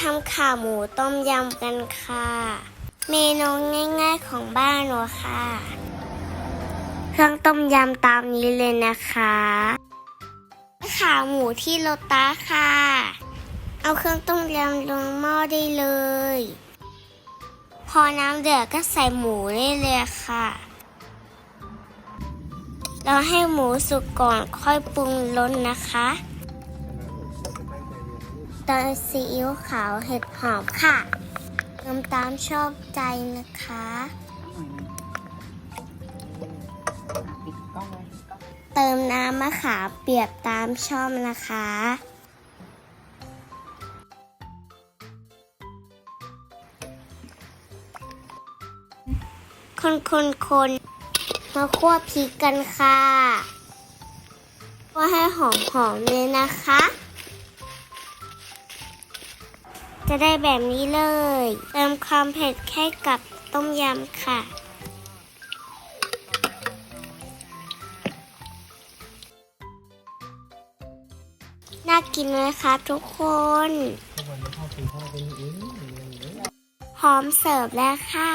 ทำขาหมูต้มยำกันค่ะ เมนูง่ายๆของบ้านหนูค่ะ เครื่องต้มยำตามนี้เลยนะคะขาหมูที่โลตัสค่ะ เอาเครื่องต้มยำลงหม้อได้เลย พอน้ำเดือดก็ใส่หมูได้เลยค่ะเราให้หมูสุกก่อนค่อยปรุงรสนะคะ เติมซีอิ๊วขาวเห็ดหอมค่ะเติมตามชอบใจนะคะเติมน้ำมะขามเปียกตามชอบนะคะคนคนคนมาคั่วพริกกันค่ะคั่วให้หอมหอมๆเลยนะคะ จะได้แบบนี้เลย เติมความเผ็ดแค่กับต้มยำค่ะ น่ากินเลยค่ะทุกคนทุกวันนี้พ่อกินพ่อเป็นอย่างนี้พร้อมเสิร์ฟแล้วค่ะ